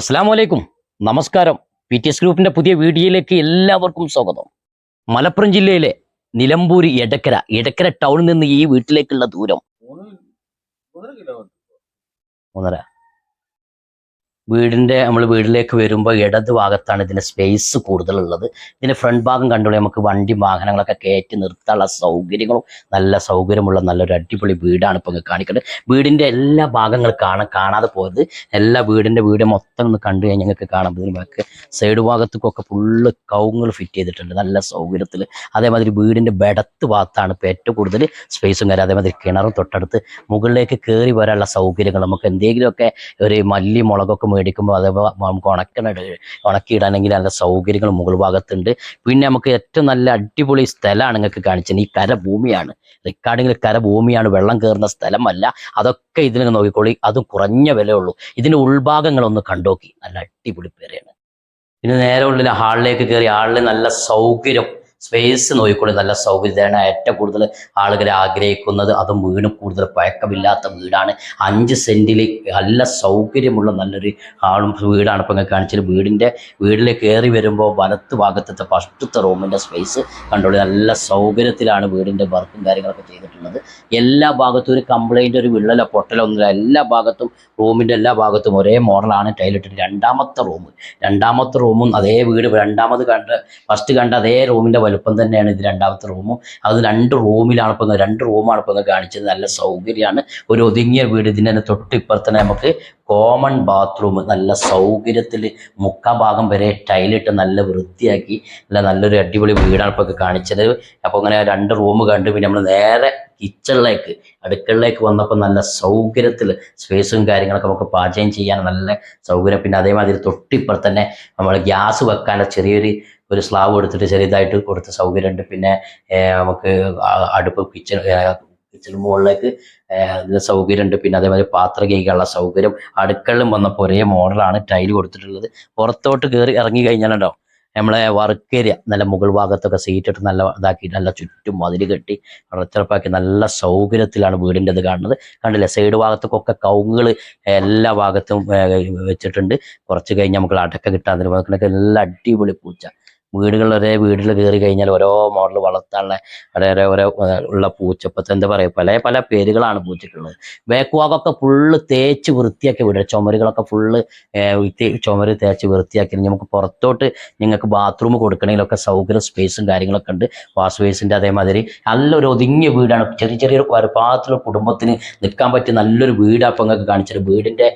അസ്സാം വലൈക്കും നമസ്കാരം. പി ടി എസ് ഗ്രൂപ്പിന്റെ പുതിയ വീഡിയോയിലേക്ക് എല്ലാവർക്കും സ്വാഗതം. മലപ്പുറം ജില്ലയിലെ നിലമ്പൂർ എടക്കര എടക്കര ടൗണിൽ നിന്ന് ഈ വീട്ടിലേക്കുള്ള ദൂരം. ഒന്നര മൂന്നര. വീടിന്റെ നമ്മൾ വീട്ടിലേക്ക് വരുമ്പോൾ ഇടത് ഭാഗത്താണ് ഇതിന് സ്പേസ് കൂടുതലുള്ളത്. ഇതിന്റെ ഫ്രണ്ട് ഭാഗം കണ്ടുകൊണ്ട് നമുക്ക് വണ്ടി വാഹനങ്ങളൊക്കെ കയറ്റി നിർത്താനുള്ള സൗകര്യങ്ങളും നല്ല സൗകര്യമുള്ള നല്ലൊരു അടിപൊളി വീടാണ് ഇപ്പോൾ കാണിക്കുന്നത് വീടിന്റെ എല്ലാ ഭാഗങ്ങളും കാണാൻ കാണാതെ പോയത്. എല്ലാ വീടിന്റെ വീട് മൊത്തം ഒന്ന് കണ്ടു കഴിഞ്ഞാൽ ഞങ്ങൾക്ക് കാണാം ഇതിന് സൈഡ് ഭാഗത്തേക്കൊക്കെ ഫുള്ള് കൗങ്ങൾ ഫിറ്റ് ചെയ്തിട്ടുണ്ട്. നല്ല സൗകര്യത്തിൽ അതേമാതിരി വീടിന്റെ ബെടത്ത് ഭാഗത്താണ് ഇപ്പോൾ ഏറ്റവും കൂടുതൽ സ്പേസും കാര്യം അതേമാതിരി കിണറും തൊട്ടടുത്ത് മുകളിലേക്ക് കയറി വരാനുള്ള സൗകര്യങ്ങൾ. നമുക്ക് എന്തെങ്കിലുമൊക്കെ ഒരു മല്ലി മുളകൊക്കെ മേടിക്കുമ്പോൾ അത് നമുക്ക് ഉണക്കണ ഉണക്കിയിടാനെങ്കിൽ നല്ല സൗകര്യങ്ങൾ മുകൾ ഭാഗത്തുണ്ട്. പിന്നെ നമുക്ക് ഏറ്റവും നല്ല അടിപൊളി സ്ഥലമാണ് നിങ്ങൾക്ക് കാണിച്ചത്. ഈ കരഭൂമിയാണ്. റെക്കോർഡിങ്ങിൽ കരഭൂമിയാണ്. വെള്ളം കയറുന്ന സ്ഥലമല്ല. അതൊക്കെ ഇതിൽ നോക്കിക്കോളി. അതും കുറഞ്ഞ വിലയുള്ളൂ. ഇതിന്റെ ഉൾഭാഗങ്ങളൊന്ന് കണ്ടോക്കി. നല്ല അടിപൊളി പേരെയാണ്. പിന്നെ നേരെ ഉള്ളിൽ ഹാളിലേക്ക് കയറി ഹാളിൽ നല്ല സൗകര്യം. സ്പേസ് നോക്കിക്കൊള്ളി നല്ല സൗകര്യമാണ് ഏറ്റവും കൂടുതൽ ആളുകൾ ആഗ്രഹിക്കുന്നത് അതും വീണ് കൂടുതൽ പഴക്കമില്ലാത്ത വീടാണ്. അഞ്ച് സെന്റിൽ നല്ല സൗകര്യമുള്ള നല്ലൊരു ആളും വീടാണ് ഇപ്പം ഇങ്ങനെ കാണിച്ചത്. വീടിന്റെ വീട്ടിൽ കയറി വരുമ്പോൾ വലത്ത് ഭാഗത്തത്തെ ഫസ്റ്റത്തെ റൂമിന്റെ സ്പേസ് കണ്ടോളി. നല്ല സൗകര്യത്തിലാണ് വീടിന്റെ വർക്കും കാര്യങ്ങളൊക്കെ ചെയ്തിട്ടുള്ളത്. എല്ലാ ഭാഗത്തും ഒരു കംപ്ലൈന്റ് ഒരു വിള്ളലോ പൊട്ടലോ ഒന്നുമില്ല. എല്ലാ ഭാഗത്തും റൂമിന്റെ എല്ലാ ഭാഗത്തും ഒരേ മോഡലാണ് ടൈലിട്ടിട്ട് രണ്ടാമത്തെ റൂം രണ്ടാമത്തെ റൂമും അതേ വീട് രണ്ടാമത് കണ്ട് ഫസ്റ്റ് കണ്ട അതേ റൂമിന്റെ വലുപ്പം തന്നെയാണ് ഇത് രണ്ടാമത്തെ റൂമും അത് രണ്ട് റൂമിലാണ് ഇപ്പം രണ്ട് റൂമാണ് ഇപ്പം കാണിച്ചത്. നല്ല സൗകര്യമാണ്. ഒരു ഒതുങ്ങിയ വീട് ഇതിന് തന്നെ തൊട്ട് ഇപ്പുറത്തന്നെ നമുക്ക് കോമൺ ബാത്റൂം നല്ല സൗകര്യത്തിൽ മുക്കാ ഭാഗം വരെ ടൈലിട്ട് നല്ല വൃത്തിയാക്കി നല്ല നല്ലൊരു അടിപൊളി വീടാണ് ഇപ്പോൾ കാണിച്ചത്. അപ്പോൾ അങ്ങനെ രണ്ട് റൂം കണ്ടു പിന്നെ നമ്മൾ നേരെ കിച്ചണിലേക്ക് അടുക്കളയിലേക്ക് വന്നപ്പോൾ നല്ല സൗകര്യത്തിൽ സ്പേസും കാര്യങ്ങളൊക്കെ നമുക്ക് പാചകം ചെയ്യാൻ നല്ല സൗകര്യം. പിന്നെ അതേമാതിരി തൊട്ടിപ്പുറത്ത് തന്നെ നമ്മൾ ഗ്യാസ് വെക്കാനുള്ള ചെറിയൊരു ഒരു സ്ലാബ് എടുത്തിട്ട് ചെറിയതായിട്ട് കൊടുത്ത സൗകര്യമുണ്ട്. പിന്നെ നമുക്ക് അടുപ്പ് കിച്ചൺ കിച്ചൺ മുകളിലേക്ക് സൗകര്യം ഉണ്ട് പിന്നെ അതേമാതിരി പാത്രം കഴിക്കാനുള്ള സൗകര്യം. അടുക്കളിലും വന്നപ്പോൾ ഒരേ മോഡലാണ് ടൈൽ കൊടുത്തിട്ടുള്ളത്. പുറത്തോട്ട് കയറി ഇറങ്ങി കഴിഞ്ഞാലുണ്ടോ നമ്മളെ വർക്ക് ഏരിയ നല്ല മുകൾ ഭാഗത്തൊക്കെ സീറ്റ് ഇട്ട് നല്ല ഇതാക്കി നല്ല ചുറ്റും മതിൽ കെട്ടി വളർത്തിറപ്പാക്കി നല്ല സൗകര്യത്തിലാണ് വീടിന്റെ ഇത് കാണുന്നത്. കണ്ടില്ലേ സൈഡ് ഭാഗത്തൊക്കെ കൗങ്ങുകൾ എല്ലാ ഭാഗത്തും വെച്ചിട്ടുണ്ട്. കുറച്ച് കഴിഞ്ഞ് നമുക്ക് അടക്ക കിട്ടാൻ അതിനൊക്കെ നല്ല അടിപൊളി പൂച്ച. വീടുകളിൽ ഒരേ വീട്ടിൽ കയറി കഴിഞ്ഞാൽ ഓരോ മോഡൽ വളർത്താനുള്ള ഓരോ ഓരോ ഉള്ള പൂച്ചപ്പത്ത് എന്താ പറയുക പല പല പേരുകളാണ് പൂച്ചക്കുള്ളത്. ബാക്ക് ഭാഗമൊക്കെ ഫുള്ള് തേച്ച് വൃത്തിയാക്കി വിടുക. ചുമരുകളൊക്കെ ഫുള്ള് ചുമര് തേച്ച് വൃത്തിയാക്കി നമുക്ക് പുറത്തോട്ട് നിങ്ങൾക്ക് ബാത്റൂം കൊടുക്കണമെങ്കിലൊക്കെ സൗകര്യ സ്പേസും കാര്യങ്ങളൊക്കെ ഉണ്ട്. വാഷ് അതേമാതിരി നല്ലൊരു ഒതുങ്ങിയ വീടാണ്. ചെറിയ ചെറിയൊരു ഒരുപാടത്തിലുള്ള കുടുംബത്തിന് നിൽക്കാൻ പറ്റിയ നല്ലൊരു വീടാണ്. അപ്പം നിങ്ങൾക്ക് കാണിച്ചത്. വീടിന്റെ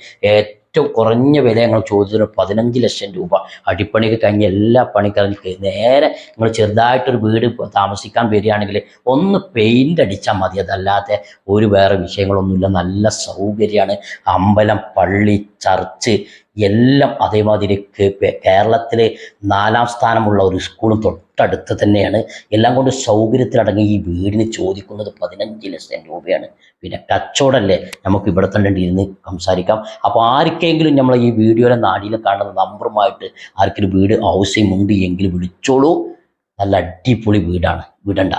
ഏറ്റവും കുറഞ്ഞ വില ഞങ്ങൾ ചോദിച്ചത് പതിനഞ്ച് ലക്ഷം രൂപ. അടിപ്പണിക്ക് കഴിഞ്ഞ എല്ലാ പണിക്കാർക്ക് നേരെ നിങ്ങൾ ചെറുതായിട്ടൊരു വീട് താമസിക്കാൻ വരികയാണെങ്കിൽ ഒന്ന് പെയിന്റ് അടിച്ചാൽ മതി. അതല്ലാതെ ഒരു വേറെ വിഷയങ്ങളൊന്നുമില്ല. നല്ല സൗകര്യമാണ്. അമ്പലം പള്ളി ചർച്ച് എല്ലാം അതേമാതിരി കേരളത്തിലെ നാലാം സ്ഥാനമുള്ള ഒരു സ്കൂളും തൊട്ടടുത്ത് തന്നെയാണ്. എല്ലാം കൊണ്ട് സൗകര്യത്തിലടങ്ങി ഈ വീടിന് ചോദിക്കുന്നത് പതിനഞ്ച് ലക്ഷം രൂപയാണ്. പിന്നെ കച്ചവടമല്ലേ നമുക്ക് ഇവിടെ തന്നെ ഇരുന്ന് സംസാരിക്കാം. അപ്പോൾ ആർക്കെങ്കിലും നമ്മൾ ഈ വീഡിയോയിലെ നാടിയിൽ കാണുന്ന നമ്പറുമായിട്ട് ആർക്കൊരു വീട് ആവശ്യമുണ്ട് എങ്കിൽ വിളിച്ചോളൂ. നല്ല അടിപൊളി വീടാണ്. വിടണ്ട.